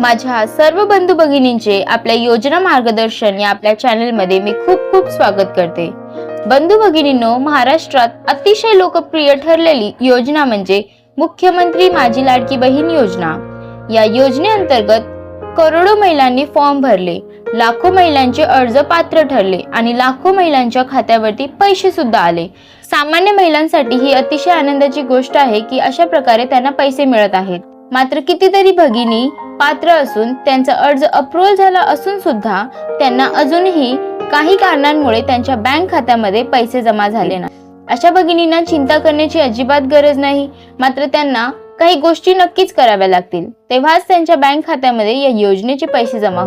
माझ्या सर्व बंधू भगिनींचे आपल्या योजना मार्गदर्शन या आपल्या चॅनलमध्ये मी खूप खूप स्वागत करते. बंधू भगिनींनो महाराष्ट्रात अतिशय लोकप्रिय ठरलेली योजना म्हणजे मुख्यमंत्री माझी लाडकी बहीण योजना. या योजनेअंतर्गत करोडो महिलांनी फॉर्म भरले लाखो महिलांचे अर्ज पात्र ठरले आणि लाखो महिलांच्या खात्यावरती पैसे सुद्धा आले. सामान्य महिलांसाठी ही अतिशय आनंदाची गोष्ट आहे की अशा प्रकारे त्यांना पैसे मिळत आहेत. मात्र कितीतरी भगिनी पात्र असून त्यांचा अर्ज अप्रुव्हल झाला असून सुद्धा त्यांना अजूनही काही कारणांमुळे त्यांच्या बँक खात्यामध्ये पैसे जमा झाले नाही. अशा भगिनींना चिंता करण्याची अजिबात गरज नाही. मात्र त्यांना काही गोष्टी नक्कीच कराव्या लागतील. तेव्हाच त्यांच्या बँक खात्यामध्ये या योजनेचे पैसे जमा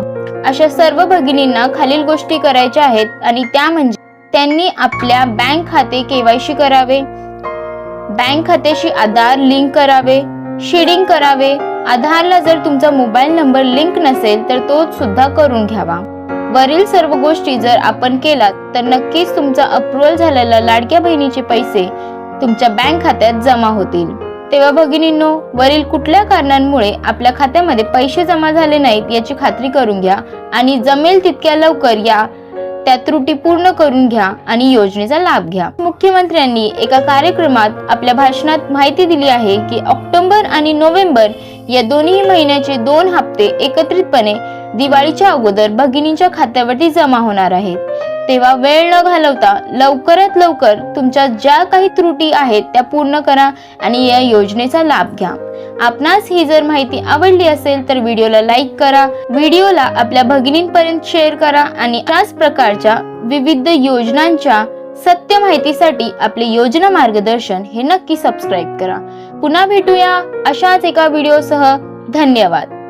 अशा सर्व भगिनींना खालील गोष्टी करायच्या आहेत आणि त्या म्हणजे त्यांनी आपल्या बँक खाते केवायसी करावे. बँक खात्याशी आधार लिंक करावे. शेडिंग करावे. आधारला जर तुमचा मोबाईल नंबर लिंक नसेल तर तो सुद्धा करून घ्यावा. वरील सर्व गोष्टी जर आपण केलात तर नक्कीच तुमचा अप्रुव्हल झालेला लाडक्या बहिणीचे पैसे तुमच्या बँक खात्यात जमा होतील. तेव्हा भगिनींनो वरील कुठल्या कारणांमुळे आपल्या खात्यामध्ये पैसे जमा झाले नाहीत याची खात्री करून घ्या आणि जमेल तितक्या लवकर या त्या त्रुटी पूर्ण करून घ्या आणि योजनेचा लाभ घ्या. मुख्यमंत्र्यांनी एका कार्यक्रमात आपल्या भाषणात माहिती दिली आहे की ऑक्टोबर आणि नोव्हेंबर या दोन्ही महिन्याचे दोन हप्ते एकत्रितपणे दिवाळीच्या अगोदर भगिनींच्या खात्यावरती जमा होणार आहेत. तेव्हा वेळ न घालवता लवकरात लवकर तुमच्या ज्या काही त्रुटी आहेत त्या पूर्ण करा आणि या योजनेचा लाभ घ्या. आपणास ही जर माहिती आवडली असेल तर व्हिडिओला लाईक करा व्हिडिओला आपल्या भगिनींपर्यंत शेअर करा आणि त्याच प्रकारच्या विविध योजनांच्या सत्य माहितीसाठी आपले योजना मार्गदर्शन हे नक्की सबस्क्राईब करा. पुन्हा भेटूया अशाच एका व्हिडिओसह. धन्यवाद.